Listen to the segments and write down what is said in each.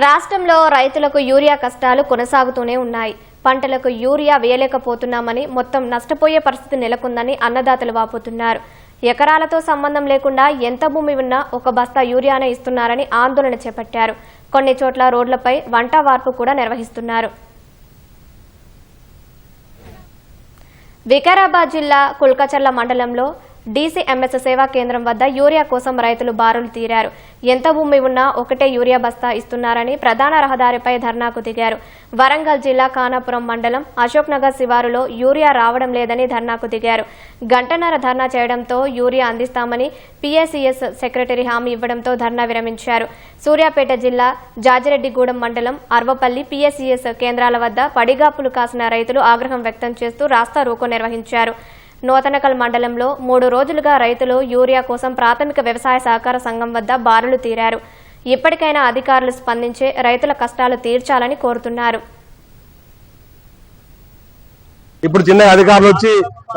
రాష్ట్రంలో రైతులకు యూరియా కష్టాలు కొనసాగుతూనే ఉన్నాయి. పంటలకు యూరియా వేయలేకపోతున్నామని మొత్తం నష్టపోయే పరిస్థితి నెలకొందని అన్నదాతలు వాపోతున్నారు. ఎకరాలతో సంబంధం లేకుండా ఎంత భూమి ఉన్నా ఒక బస్తా యూరియానే ఇస్తున్నారని ఆందోళన చేపట్టారు. కొన్ని చోట్ల రోడ్లపై వంట వార్పు కూడా నిర్వహిస్తున్నారు. వికారాబాద్ జిల్లా కుల్కచర్ల మండలంలో డీసీఎంఎస్ సేవా కేంద్రం వద్ద యూరియా కోసం రైతులు బారులు తీరారు. ఎంత భూమి ఉన్నా ఒకటే యూరియా బస్తా ఇస్తున్నారని ప్రధాన రహదారిపై ధర్నాకు దిగారు. వరంగల్ జిల్లా ఖానాపురం మండలం అశోక్నగర్ శివారులో యూరియా రావడం లేదని ధర్నాకు దిగారు. గంటన్నర ధర్నా చేయడంతో యూరియా అందిస్తామని పీఎస్ఈఎస్ సెక్రటరీ హామీ ఇవ్వడంతో ధర్నా విరమించారు. సూర్యాపేట జిల్లా జాజిరెడ్డిగూడెం మండలం అర్వపల్లి పీఎస్ఈఎస్ కేంద్రాల వద్ద పడిగాపులు కాసిన రైతులు ఆగ్రహం వ్యక్తం చేస్తూ రాస్తా రోకో నిర్వహించారు. నూతనకల్ మండలంలో మూడు రోజులుగా రైతులు యూరియా కోసం ప్రాథమిక వ్యవసాయ సహకార సంఘం వద్ద బారులు తీరారు. ఇప్పటికైనా అధికారులు స్పందించి రైతుల కష్టాలు తీర్చాలని కోరుతున్నారు. ఇప్పుడు చిన్న అధికారులు వచ్చి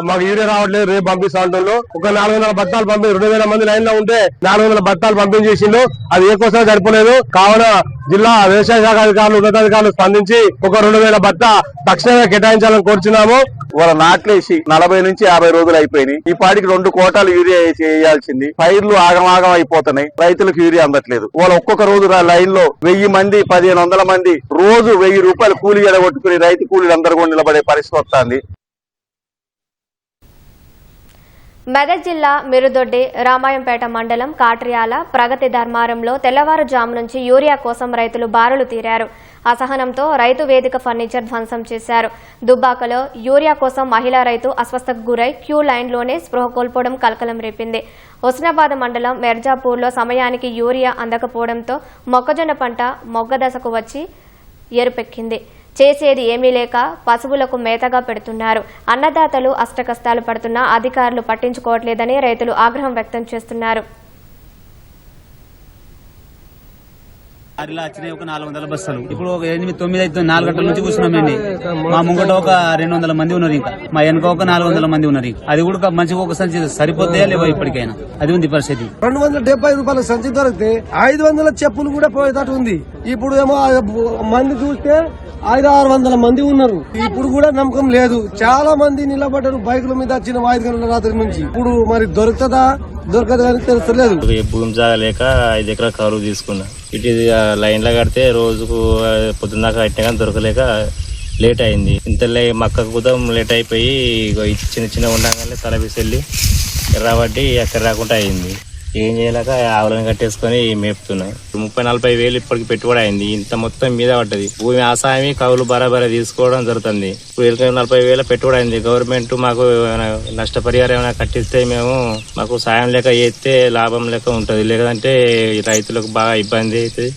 మాకు యూరియా రావట్లేదు రేపు పంపిస్తా అంటున్నారు ఒక నాలుగు వందల బత్తాలు పంపి రెండు వేల మంది లైన్లో ఉంటే నాలుగు వందల బత్తాలు పంపించేసిండు అది ఏ కోసం సరిపోలేదు. కావున జిల్లా వ్యవసాయ శాఖ అధికారులు ఉన్నతాధికారులు స్పందించి ఒక రెండు వేల బత్త తక్షణమే కేటాయించాలని కోరుచున్నాము. వాళ్ళ నాట్లేసి నలభై నుంచి యాభై రోజులు అయిపోయినాయి. ఈ పాటికి రెండు కోటాలు యూరియా చేయాల్సింది పైర్లు ఆగమాగం అయిపోతున్నాయి. రైతులకు యూరియా అందట్లేదు. వాళ్ళు ఒక్కొక్క రోజు లైన్లో వెయ్యి మంది పదిహేను వందల మంది రోజు వెయ్యి రూపాయలు కూలీ ఎడగొట్టుకుని రైతు కూలీలు అందరూ కూడా నిలబడే పరిస్థితి వస్తుంది. మెదక్ జిల్లా మిరుదొడ్డి రామాయంపేట మండలం కాట్రియాల ప్రగతి ధర్మారంలో తెల్లవారుజాము నుంచి యూరియా కోసం రైతులు బారులు తీరారు. అసహనంతో రైతు వేదిక ఫర్నిచర్ ధ్వంసం చేశారు. దుబ్బాకలో యూరియా కోసం మహిళా రైతు అస్వస్థకు గురై క్యూ లైన్లోనే స్పృహ కోల్పోవడం కలకలం రేపింది. హుస్నాబాద్ మండలం మెర్జాపూర్లో సమయానికి యూరియా అందకపోవడంతో మొక్కజొన్న పంట మొగ్గ దశకు వచ్చి ఎరుపెక్కింది. చేసేది ఏమీ లేక పశువులకు మేతగా పెడుతున్నారు. అన్నదాతలు అష్టకష్టాలు పడుతున్నా అధికారులు పట్టించుకోవట్లేదని రైతులు ఆగ్రహం వ్యక్తం చేస్తున్నారు. లారీలో వచ్చినాయి ఒక నాలుగు వందల బస్సులు. ఇప్పుడు ఒక ఎనిమిది తొమ్మిది అయితే నాలుగు గంటల నుంచి కూర్చున్నామండి మా ముంగట ఒక రెండు వందల మంది ఉన్నారు ఇంకా. మా వెనక ఒక నాలుగు వందల మంది ఉన్నారు అది కూడా మంచిగా ఒక సంచి సరిపోతాయా లేవో ఇప్పటికైనా. అది ఉంది పరిస్థితి. రెండు వందల డెబ్బై రూపాయల సంచి దొరికితే ఐదు వందల చెప్పులు కూడా పోయేటట్టు ఉంది. ఇప్పుడు ఏమో మంది చూస్తే ఐదు ఆరు వందల మంది ఉన్నారు. ఇప్పుడు కూడా నమ్మకం లేదు. చాలా మంది నిలబడ్డారు బైకుల మీద వచ్చిన ఐదు గంటల రాత్రి నుంచి. ఇప్పుడు మరి దొరుకుతుందా? దొరకదు తెలుస్తలేదు. భూమి జాగలేక ఐదు ఎకరాల కరువు తీసుకున్నా. ఇటు ఇది లైన్లో లైన్లో కడితే రోజుకు పొద్దున్నాక కట్టినా కానీ దొరకలేక లేట్ అయింది. ఇంత మక్క కుదం లేట్ అయిపోయి ఇగో చిన్న చిన్న ఉండగానే తల వెళ్ళి ఎర్రబట్టి అక్కడ రాకుండా అయింది. ఏం చేయలేక ఆవులను కట్టేసుకొని మేపుతున్నాం ముప్పై నలభై వేలు ఇప్పటికి పెట్టుబడి అయింది. ఇంత మొత్తం మీద పడ్డది. భూమి ఆసామి కవులు బరాబరా తీసుకోవడం జరుగుతుంది. ఇప్పుడు ఇరవై నలభై వేల పెట్టుబడి అయింది. గవర్నమెంట్ మాకు ఏమైనా నష్టపరిహారం ఏమైనా కట్టిస్తే మేము మాకు సాయం లేక చేస్తే లాభం లెక్క ఉంటుంది. లేదంటే రైతులకు బాగా ఇబ్బంది అవుతుంది.